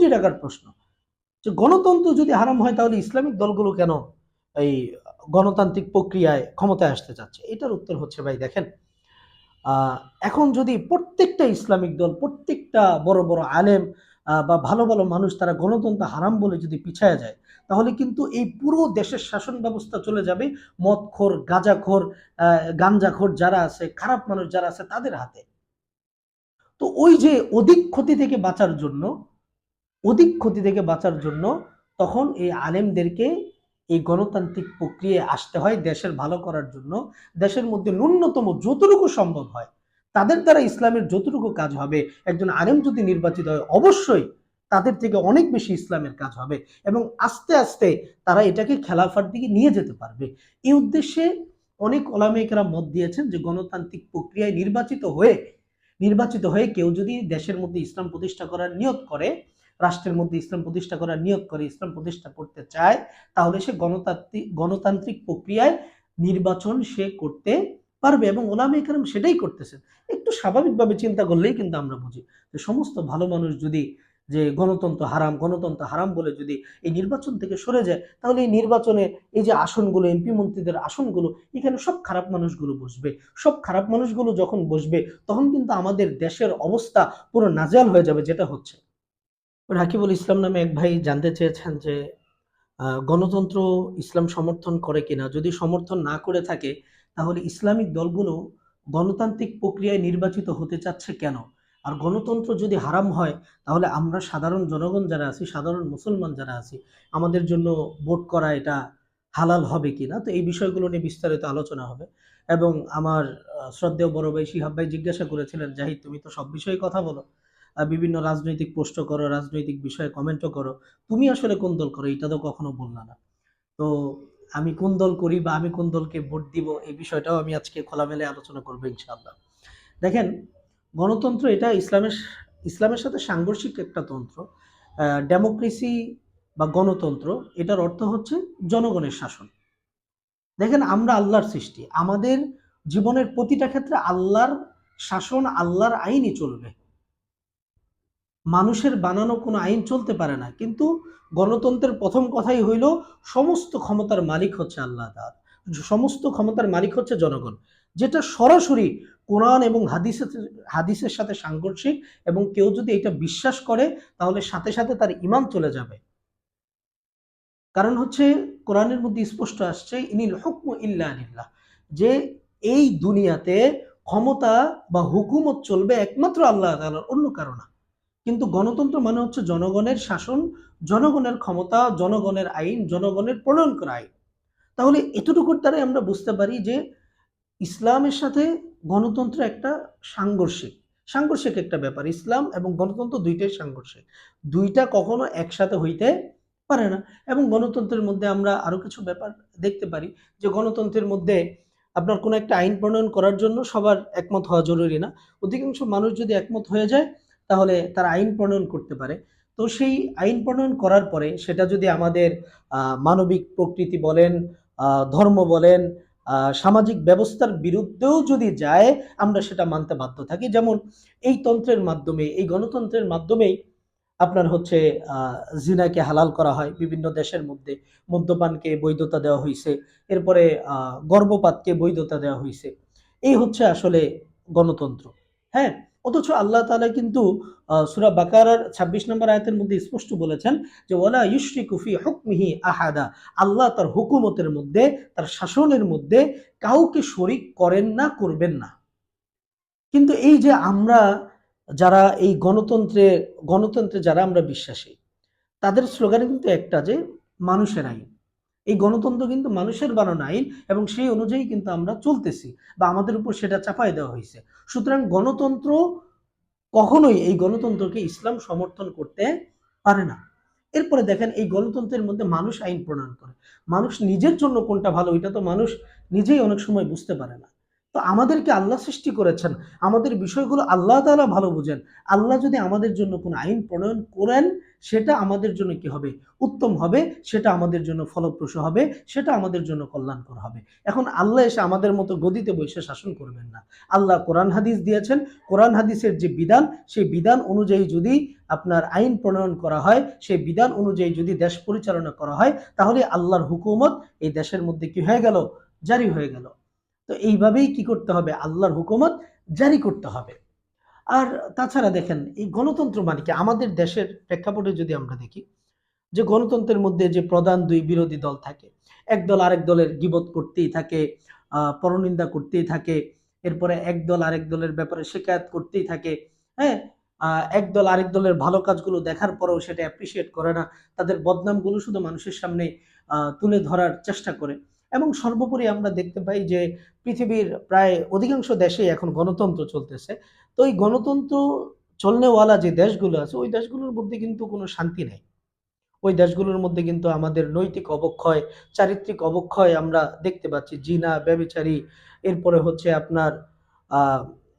কোটি টাকার প্রশ্ন। যে গণতন্ত্র যদি হারাম হয়, তাহলে ইসলামিক দলগুলো কেন এই গণতান্ত্রিক প্রক্রিয়ায় ক্ষমতায় আসতে চাচ্ছে? এটার উত্তর হচ্ছে, ভাই, দেখেন এখন যদি প্রত্যেকটা ইসলামিক দল, প্রত্যেকটা বড় বড় আলেম বা ভালো ভালো মানুষ তারা গণতন্ত্র হারাম বলে যদি পিছায় যায়, তাহলে কিন্তু এই পুরো দেশের শাসন ব্যবস্থা চলে যাবে মদখোর, গাঁজাখোর গাঞ্জাখোর যারা আছে, খারাপ মানুষ যারা আছে, তাদের হাতে। তো ওই যে অধিক ক্ষতি থেকে বাঁচার জন্য অধিক ক্ষতি থেকে বাঁচার জন্য তখন এই আলেমদেরকে এই গণতান্ত্রিক প্রক্রিয়ায় আসতে হয়, দেশের ভালো করার জন্য। দেশের মধ্যে ন্যূনতম যতটুকু সম্ভব হয়, তাদের দ্বারা ইসলামের যতটুকু কাজ হবে, একজন আলেম যদি নির্বাচিত হয়, অবশ্যই তাদের থেকে অনেক বেশি ইসলামের কাজ হবে এবং আস্তে আস্তে তারা এটাকে খেলাফার দিকে নিয়ে যেতে পারবে। এই উদ্দেশ্যে অনেক ওলামেকেরা মত দিয়েছেন যে গণতান্ত্রিক প্রক্রিয়ায় নির্বাচিত হয়ে নির্বাচিত হয়ে কেউ যদি দেশের মধ্যে ইসলাম প্রতিষ্ঠা করার নিয়ত করে রাষ্ট্রের মধ্যে ইসলাম প্রতিষ্ঠা করার নিয়োগ করে ইসলাম প্রতিষ্ঠা করতে চায়, তাহলে সে গণতান্ত্রিক গণতান্ত্রিক প্রক্রিয়ায় নির্বাচন সে করতে পারবে এবং ওলামে কালাম সেটাই করতেছেন একটু স্বাভাবিকভাবে চিন্তা করলেই কিন্তু আমরা বুঝি যে সমস্ত ভালো মানুষ যদি যে গণতন্ত্র হারাম গণতন্ত্র হারাম বলে যদি এই নির্বাচন থেকে সরে যায়, তাহলে এই নির্বাচনে এই যে আসনগুলো, এমপি মন্ত্রীদের আসনগুলো, এখানে সব খারাপ মানুষগুলো বসবে। সব খারাপ মানুষগুলো যখন বসবে, তখন কিন্তু আমাদের দেশের অবস্থা পুরো নাজাল হয়ে যাবে যেটা হচ্ছে। রাকিবুল ইসলাম নামে এক ভাই জানতে চেয়েছেন যে গণতন্ত্র ইসলাম সমর্থন করে কিনা। যদি সমর্থন না করে থাকে, তাহলে ইসলামিক দলগুলো গণতান্ত্রিক প্রক্রিয়ায় নির্বাচিত হতে চাচ্ছে কেন? আর গণতন্ত্র যদি হারাম হয়, তাহলে আমরা সাধারণ জনগণ যারা আছি, সাধারণ মুসলমান যারা আছি, আমাদের জন্য ভোট করা এটা হালাল হবে কিনা? তো এই বিষয়গুলো নিয়ে বিস্তারিত আলোচনা হবে। এবং আমার শ্রদ্ধেয় বড় ভাই শিহাব ভাই জিজ্ঞাসা করেছিলেন, জাহিদ, তুমি তো সব বিষয়ে কথা বলো। বিভিন্ন রাজনৈতিক পোস্ট করো, রাজনৈতিক বিষয়ে কমেন্টও করো। তুমি আসলে কোন দল করো এটা তো কখনো বললা না। তো আমি কোন দল করি বা আমি কোন দলকে ভোট দিব এই বিষয়টাও আমি আজকে খোলামেলা আলোচনা করব ইনশাআল্লাহ। দেখেন, গণতন্ত্র এটা ইসলামের ইসলামের সাথে সাংঘর্ষিক একটা তন্ত্র। ডেমোক্রেসি বা গণতন্ত্র এটার অর্থ হচ্ছে জনগণের শাসন। দেখেন, আমরা আল্লাহর সৃষ্টি। আমাদের জীবনের প্রতিটা ক্ষেত্রে আল্লাহর শাসন, আল্লাহর আইনই চলবে। মানুষের বানানো কোনো আইন চলতে পারে না। কিন্তু গণতন্ত্রের প্রথম কথাই হইল, সমস্ত ক্ষমতার মালিক হচ্ছে আল্লাহ তাআলা। সমস্ত ক্ষমতার মালিক হচ্ছে জনগণ। যেটা সরাসরি কোরআন এবং হাদিসের হাদিসের সাথে সাংঘর্ষিক এবং কেউ যদি এটা বিশ্বাস করে, তাহলে সাথে সাথে তার ইমান চলে যাবে। কারণ হচ্ছে কোরআনের মধ্যে স্পষ্ট আসছে, ইনিল হুকম ইল্লা আনিল্লাহ যে এই দুনিয়াতে ক্ষমতা বা হুকুমত চলবে একমাত্র আল্লাহ তাআলার, অন্য কারও না। কিন্তু গণতন্ত্র মানে হচ্ছে জনগণের শাসন, জনগণের ক্ষমতা, জনগণের আইন, জনগণের প্রণয়ন করা আইন। তাহলে এতটুকুর দ্বারাই আমরা বুঝতে পারি যে ইসলামের সাথে গণতন্ত্র একটা সাংঘর্ষিক। সাংঘর্ষিক একটা ব্যাপার। ইসলাম এবং গণতন্ত্র দুইটাই সাংঘর্ষিক। দুইটা কখনো একসাথে হইতে পারে না। এবং গণতন্ত্রের মধ্যে আমরা আরও কিছু ব্যাপার দেখতে পারি যে গণতন্ত্রের মধ্যে আপনার কোনো একটা আইন প্রণয়ন করার জন্য সবার একমত হওয়া জরুরি না। অধিকাংশ মানুষ যদি একমত হয়ে যায় তাহলে তারা আইন প্রণয়ন করতে পারে। তো সেই আইন প্রণয়ন করার পরে সেটা যদি আমাদের মানবিক প্রকৃতি বলেন ধর্ম বলেন সামাজিক ব্যবস্থার বিরুদ্ধেও যদি যায়, আমরা সেটা মানতে বাধ্য থাকি। যেমন এই তন্ত্রের মাধ্যমে, এই গণতন্ত্রের মাধ্যমেই আপনার হচ্ছে জিনাকে হালাল করা হয়। বিভিন্ন দেশের মধ্যে মদ্যপানকে বৈধতা দেওয়া হয়েছে এরপরে গর্ভপাতকে বৈধতা দেওয়া হয়েছে এই হচ্ছে আসলে গণতন্ত্র। হ্যাঁ? অথচ আল্লাহ তাআলা কিন্তু সুরা বাকারার ছাব্বিশ নম্বর আয়তের মধ্যে স্পষ্ট বলেছেন যে, ওয়ালা ইউশরিকু ফি হুকমিহি আহাদা। আল্লাহ তার হুকুমতের মধ্যে, তার শাসনের মধ্যে কাউকে শরিক করেন না, করবেন না। কিন্তু এই যে আমরা যারা এই গণতন্ত্রে গণতন্ত্রে যারা আমরা বিশ্বাসী, তাদের স্লোগান কিন্তু একটা যে, মানুষের আইন। এই গণতন্ত্র কিন্তু মানুষের বানানো আইন এবং সেই অনুযায়ী কিন্তু আমরা চলতেছি বা আমাদের উপর সেটা চাপাই দেওয়া হয়েছে। সুতরাং গণতন্ত্র কখনোই এই গণতন্ত্রকে ইসলাম সমর্থন করতে পারে না। এরপরে দেখেন এই গণতন্ত্রের মধ্যে মানুষ আইন প্রণয়ন করে। মানুষ নিজের জন্য কোনটা ভালো এটা তো মানুষ নিজেই অনেক সময় বুঝতে পারে না। তো আমাদেরকে আল্লাহ সৃষ্টি করেছেন। আমাদের বিষয়গুলো আল্লাহ তাআলা ভালো বুঝেন। আল্লাহ যদি আমাদের জন্য কোনো আইন প্রণয়ন করেন, সেটা আমাদের জন্য কি হবে? উত্তম হবে, সেটা আমাদের জন্য ফলপ্রসূ হবে, সেটা আমাদের জন্য কল্যাণকর হবে। এখন আল্লাহ এসে আমাদের মতো গদিতে বসে শাসন করবেন না। আল্লাহ কোরআন হাদিস দিয়েছেন। কোরআন হাদিসের যে বিধান, সেই বিধান অনুযায়ী যদি আপনার আইন প্রণয়ন করা হয়, সেই বিধান অনুযায়ী যদি দেশ পরিচালনা করা হয়, তাহলে আল্লাহর হুকুমত এই দেশের মধ্যে কি হয়ে গেল? জারি হয়ে গেল। তো এইভাবেই কি করতে হবে? আল্লাহর হুকুমত জারি করতে হবে। আর তাছাড়া দেখেন, এই গণতন্ত্র মানে কি? আমাদের দেশের প্রেক্ষাপটে যদি আমরা দেখি, যে গণতন্ত্রের মধ্যে যে প্রধান দুই বিরোধী দল থাকে, এক দল আরেক দলের গিবত করতেই থাকে পরনিন্দা করতেই থাকে, এরপরে এক দল আরেক দলের ব্যাপারে শিকায়ত করতেই থাকে হ্যাঁ? এক দল আরেক দলের ভালো কাজগুলো দেখার পরেও সেটা অ্যাপ্রিসিয়েট করে না, তাদের বদনামগুলো শুধু মানুষের সামনে তুলে ধরার চেষ্টা করে। এবং সর্বোপরি আমরা দেখতে পাই যে পৃথিবীর প্রায় অধিকাংশ দেশেই এখন গণতন্ত্র চলতেছে। তো এই গণতন্ত্র চলনেওয়ালা যে দেশগুলো আছে, ওই দেশগুলোর মধ্যে কিন্তু কোনো শান্তি নেই। ওই দেশগুলোর মধ্যে কিন্তু আমাদের নৈতিক অবক্ষয়, চারিত্রিক অবক্ষয় আমরা দেখতে পাচ্ছি। জিনা, ব্যবিচারী, এরপরে হচ্ছে আপনার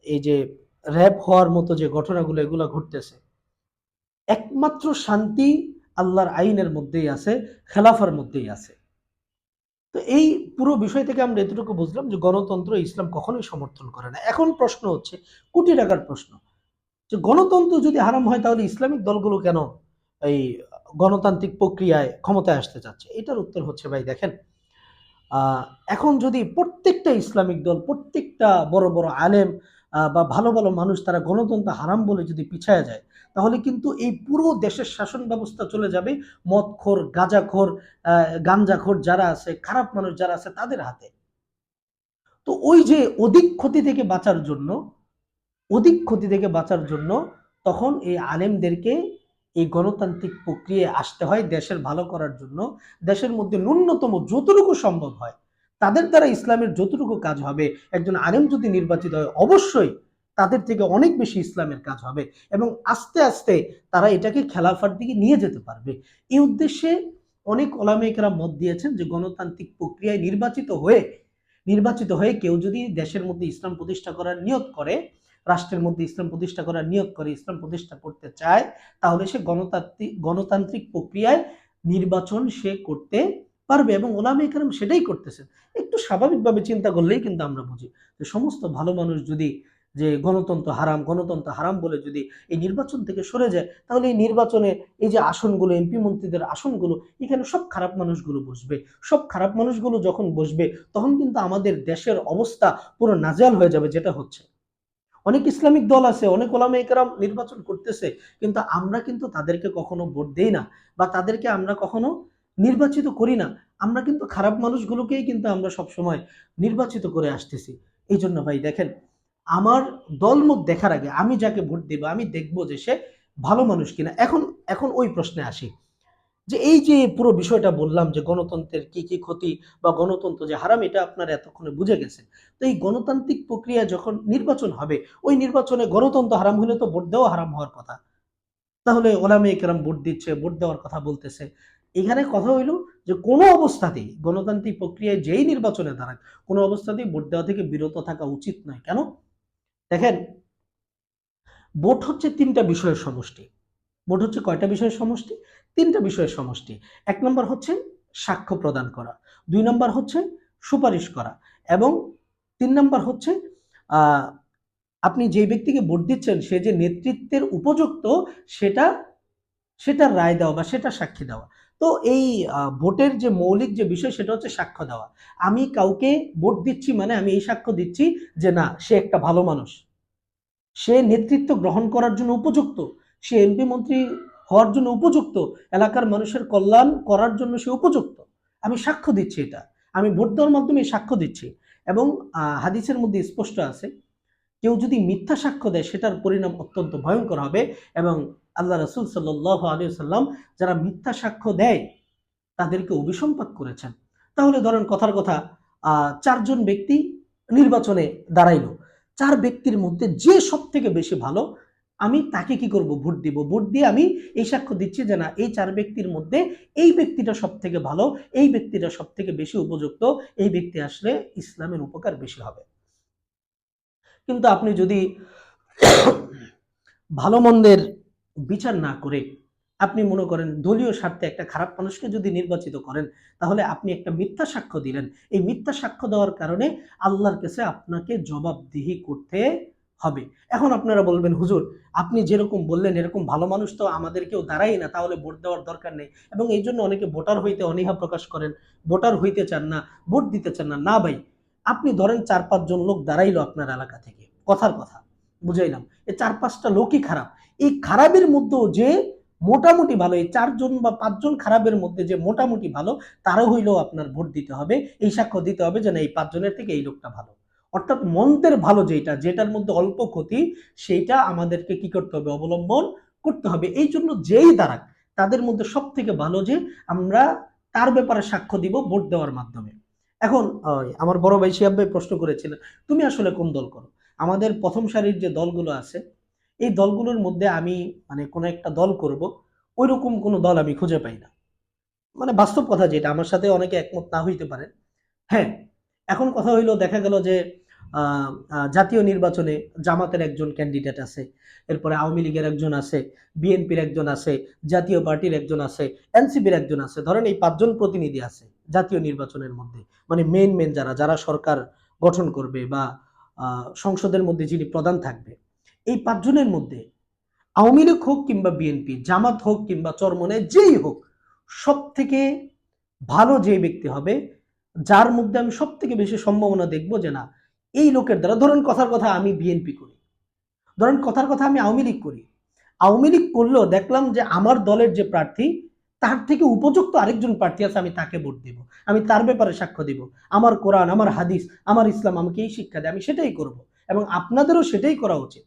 এই যে র্যাপ হওয়ার মতো যে ঘটনাগুলো, এগুলো ঘটতেছে। একমাত্র শান্তি আল্লাহর আইনের মধ্যেই আছে, খেলাফার মধ্যেই আছে। তো এই পুরো বিষয় থেকে আমরা এতটুকু বুঝলাম যে গণতন্ত্র ইসলাম কখনোই সমর্থন করে না। এখন প্রশ্ন হচ্ছে, কোটি টাকার প্রশ্ন। যে গণতন্ত্র যদি হারাম হয়, তাহলে ইসলামিক দলগুলো কেন এই গণতান্ত্রিক প্রক্রিয়ায় ক্ষমতায় আসতে চাচ্ছে? এটার উত্তর হচ্ছে, ভাই, দেখেন এখন যদি প্রত্যেকটা ইসলামিক দল, প্রত্যেকটা বড় বড় আলেম বা ভালো ভালো মানুষ, তারা গণতন্ত্র হারাম বলে যদি পিছায় যায় তাহলে কিন্তু এই পুরো দেশের শাসন ব্যবস্থা চলে যাবে মদখোর, গাঁজাখোর গাঞ্জাখোর যারা আছে, খারাপ মানুষ যারা আছে তাদের হাতে। তো ওই যে অধিক ক্ষতি থেকে বাঁচার জন্য, অধিক ক্ষতি থেকে বাঁচার জন্য তখন এই আলেমদেরকে এই গণতান্ত্রিক প্রক্রিয়ায় আসতে হয়, দেশের ভালো করার জন্য। দেশের মধ্যে ন্যূনতম যতটুকু সম্ভব হয়, তাদের দ্বারা ইসলামের যতটুকু কাজ হবে, একজন আলেম যদি নির্বাচিত হয়, অবশ্যই তাদের থেকে অনেক বেশি ইসলামের কাজ হবে এবং আস্তে আস্তে তারা এটাকে খেলাফার দিকে নিয়ে যেতে পারবে। এই উদ্দেশ্যে অনেক ওলামেকরা মত দিয়েছেন যে গণতান্ত্রিক প্রক্রিয়ায় নির্বাচিত হয়ে নির্বাচিত হয়ে কেউ যদি দেশের মধ্যে ইসলাম প্রতিষ্ঠা করার নিয়ত করে, রাষ্ট্রের মধ্যে ইসলাম প্রতিষ্ঠা করার নিয়োগ করে ইসলাম প্রতিষ্ঠা করতে চায়, তাহলে সে গণতান্ত্রিক গণতান্ত্রিক প্রক্রিয়ায় নির্বাচন সে করতে পারবে এবং ওলামে একরাম সেটাই করতেছেন। একটু স্বাভাবিকভাবে চিন্তা করলেই কিন্তু আমরা বুঝি যে সমস্ত ভালো মানুষ যদি যে গণতন্ত্র হারাম গণতন্ত্র হারাম বলে যদি এই নির্বাচন থেকে সরে যায়, তাহলে এই নির্বাচনে এই যে আসনগুলো এমপি মন্ত্রীদের আসনগুলো, এখানে সব খারাপ মানুষগুলো বসবে। সব খারাপ মানুষগুলো যখন বসবে, তখন কিন্তু আমাদের দেশের অবস্থা পুরো নাজেয়াল হয়ে যাবে, যেটা হচ্ছে। অনেক ইসলামিক দল আছে, অনেক ওলামা একরাম নির্বাচন করতেছে, কিন্তু আমরা কিন্তু তাদেরকে কখনো ভোট দেই না, বা তাদেরকে আমরা কখনো নির্বাচিত করি না। আমরা কিন্তু খারাপ মানুষগুলোকেই কিন্তু আমরা সব সময় নির্বাচিত করে আসতেছি। এই জন্য ভাই, দেখেন আমার দলমত দেখার আগে আমি যাকে ভোট দেব, আমি দেখব যে সে ভালো মানুষ কিনা। এখন এখন ওই প্রশ্নে আসি যে এই যে পুরো বিষয়টা বললাম যে গণতন্ত্রের কি কি ক্ষতি বা গণতন্ত্র যে হারাম, এটা আপনারা এতক্ষণে বুঝে গেছেন তো এই গণতান্ত্রিক প্রক্রিয়া যখন নির্বাচন হবে, ওই নির্বাচনে গণতন্ত্র হারাম হলে তো ভোট দেওয়া হারাম হওয়ার কথা। তাহলে ওলামে কেরাম ভোট দিচ্ছে, ভোট দেওয়ার কথা বলতেছে। এখানে কথা হইল যে কোনো অবস্থাতেই গণতান্ত্রিক প্রক্রিয়ায় যেই নির্বাচনে দাঁড়াক, কোনো অবস্থাতেই ভোট দেওয়া থেকে বিরত থাকা উচিত নয়। কেন? দেখেন বোট হচ্ছে তিনটা বিষয়ের সমষ্টি। বোট হচ্ছে কয়টা বিষয়ের সমষ্টি? তিনটা বিষয়ের সমষ্টি। এক নম্বর হচ্ছে সাক্ষ্য প্রদান করা, দুই নম্বর হচ্ছে সুপারিশ করা, এবং তিন নম্বর হচ্ছে আপনি যে ব্যক্তিকে ভোট দিচ্ছেন, সে যে নেতৃত্বের উপযুক্ত, সেটা সেটা রায় দেওয়া বা সেটা সাক্ষী দেওয়া। তো এই ভোটের যে মৌলিক যে বিষয় সেটা হচ্ছে সাক্ষ্য দেওয়া। আমি কাউকে ভোট দিচ্ছি মানে আমি এই সাক্ষ্য দিচ্ছি যে না, সে একটা ভালো মানুষ। সে নেতৃত্ব গ্রহণ করার জন্য উপযুক্ত। সে এমপি মন্ত্রী হওয়ার জন্য উপযুক্ত। এলাকার মানুষের কল্যাণ করার জন্য সে উপযুক্ত। আমি সাক্ষ্য দিচ্ছি এটা। আমি ভোট দেওয়ার মাধ্যমে সাক্ষ্য দিচ্ছি। এবং হাদিসের মধ্যে স্পষ্ট আছে, কেউ যদি মিথ্যা সাক্ষ্য দেয় সেটার পরিণাম অত্যন্ত ভয়ঙ্কর হবে এবং আল্লাহ রসুল সাল্লাহ আলী সাল্লাম যারা মিথ্যা সাক্ষ্য দেয়, তাদেরকে অভিসম্পাত করেছেন। তাহলে ধরেন কথার কথা চারজন ব্যক্তি নির্বাচনে দাঁড়াইলো। চার ব্যক্তির মধ্যে যে সব থেকে বেশি ভালো, আমি তাকে কি করব? ভোট দিব। ভোট দিয়ে আমি এই সাক্ষ্য দিচ্ছি যে না, এই চার ব্যক্তির মধ্যে এই ব্যক্তিটা সব থেকে ভালো, এই ব্যক্তিটা সব থেকে বেশি উপযুক্ত, এই ব্যক্তি আসলে ইসলামের উপকার বেশি হবে। কিন্তু আপনি যদি ভালো মন্দের বিচার না করে আপনি মনে করেন দলীয় স্বার্থে একটা খারাপ মানুষকে যদি নির্বাচিত করেন, তাহলে আপনি একটা মিথ্যা সাক্ষ্য দিলেন। এই মিথ্যা সাক্ষ্য দেওয়ার কারণে আল্লাহর কাছে আপনাকে জবাবদিহি করতে হবে। এখন আপনারা বলবেন, হুজুর, আপনি যেরকম বললেন এরকম ভালো মানুষ তো আমাদের কেউ দাঁড়াই না, তাহলে ভোট দেওয়ার দরকার নেই। এবং এই জন্য অনেকে ভোটার হইতে অনীহা প্রকাশ করেন, ভোটার হইতে চান না, ভোট দিতে চান না। না ভাই, আপনি ধরেন চার পাঁচজন লোক দাঁড়াইলো আপনার এলাকা থেকে। কথার কথা। বুঝাইলাম এই চার পাঁচটা লোকই খারাপ। এই খারাপের মধ্যেও যে মোটামুটি ভালো, এই চারজন বা পাঁচজন খারাপের মধ্যে যে মোটামুটি ভালো, তারও হইলেও আপনার ভোট দিতে হবে, এই সাক্ষ্য দিতে হবে যে না এই পাঁচজনের থেকে এই লোকটা ভালো। অর্থাৎ মন্দের ভালো যেটা, যেটার মধ্যে অল্প ক্ষতি সেইটা আমাদেরকে কি করতে হবে? অবলম্বন করতে হবে। এই জন্য যেই দাঁড়াক, তাদের মধ্যে সব থেকে ভালো যে আমরা তার ব্যাপারে সাক্ষ্য দিব ভোট দেওয়ার মাধ্যমে। এখন আমার বড় ভাই শিয়াব ভাই প্রশ্ন করেছিলেন, তুমি আসলে কোন দল করো? আমাদের প্রথম সারির যে দলগুলো আছে, এই দলগুলোর মধ্যে আমি মানে কোনো একটা দল করব ওই রকম কোনো দল আমি খুঁজে পাই না। মানে বাস্তব কথা যেটা, আমার সাথে অনেকে একমত না হইতে পারে। হ্যাঁ এখন কথা হইল, দেখা গেল যে জাতীয় নির্বাচনে জামাতের একজন ক্যান্ডিডেট আছে, এরপরে আওয়ামী লীগের একজন আছে, বিএনপির একজন আছে, জাতীয় পার্টির একজন আছে, এনসিপির একজন আছে, ধরেন এই পাঁচজন প্রতিনিধি আছে জাতীয় নির্বাচনের মধ্যে। মানে মেন মেন যারা যারা সরকার গঠন করবে বা সংসদের মধ্যে যিনি প্রধান থাকবে, এই পাঁচজনের মধ্যে আওয়ামী লীগ হোক কিংবা বিএনপি, জামাত হোক কিংবা চরমনে যেই হোক সব থেকে ভালো যে ব্যক্তি হবে, যার মধ্যে আমি সব থেকে বেশি সম্ভাবনা দেখব যে না, এই লোকের দ্বারা, ধরেন কথার কথা আমি বিএনপি করি, ধরেন কথার কথা আমি আওয়ামী লীগ করি, আওয়ামী লীগ করলেও দেখলাম যে আমার দলের যে প্রার্থী তার থেকে উপযুক্ত আরেকজন প্রার্থী আছে, আমি তাকে ভোট দিব। আমি তার ব্যাপারে সাক্ষ্য দিব। আমার কোরআন, আমার হাদিস, আমার ইসলাম, আমাকে এই শিক্ষা দেয়, আমি সেটাই করব। এবং আপনাদেরও সেটাই করা উচিত।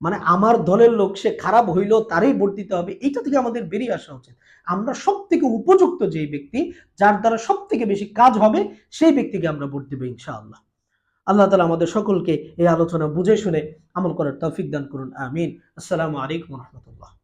মানে আমার দলের লোক, সে খারাপ হইলেও তারই ভোট দিতে হবে, এইটা থেকে আমাদের বেরিয়ে আসা উচিত। আমরা সব থেকে উপযুক্ত যেই ব্যক্তি, যার দ্বারা সব থেকে বেশি কাজ হবে, সেই ব্যক্তিকে আমরা ভোট দেবো ইনশাআল্লাহ। আল্লাহ তালা আমাদের সকলকে এই আলোচনা বুঝে শুনে আমল করার তৌফিক দান করুন, আমিন। আসসালামু আলাইকুম রহমতুল্লাহ।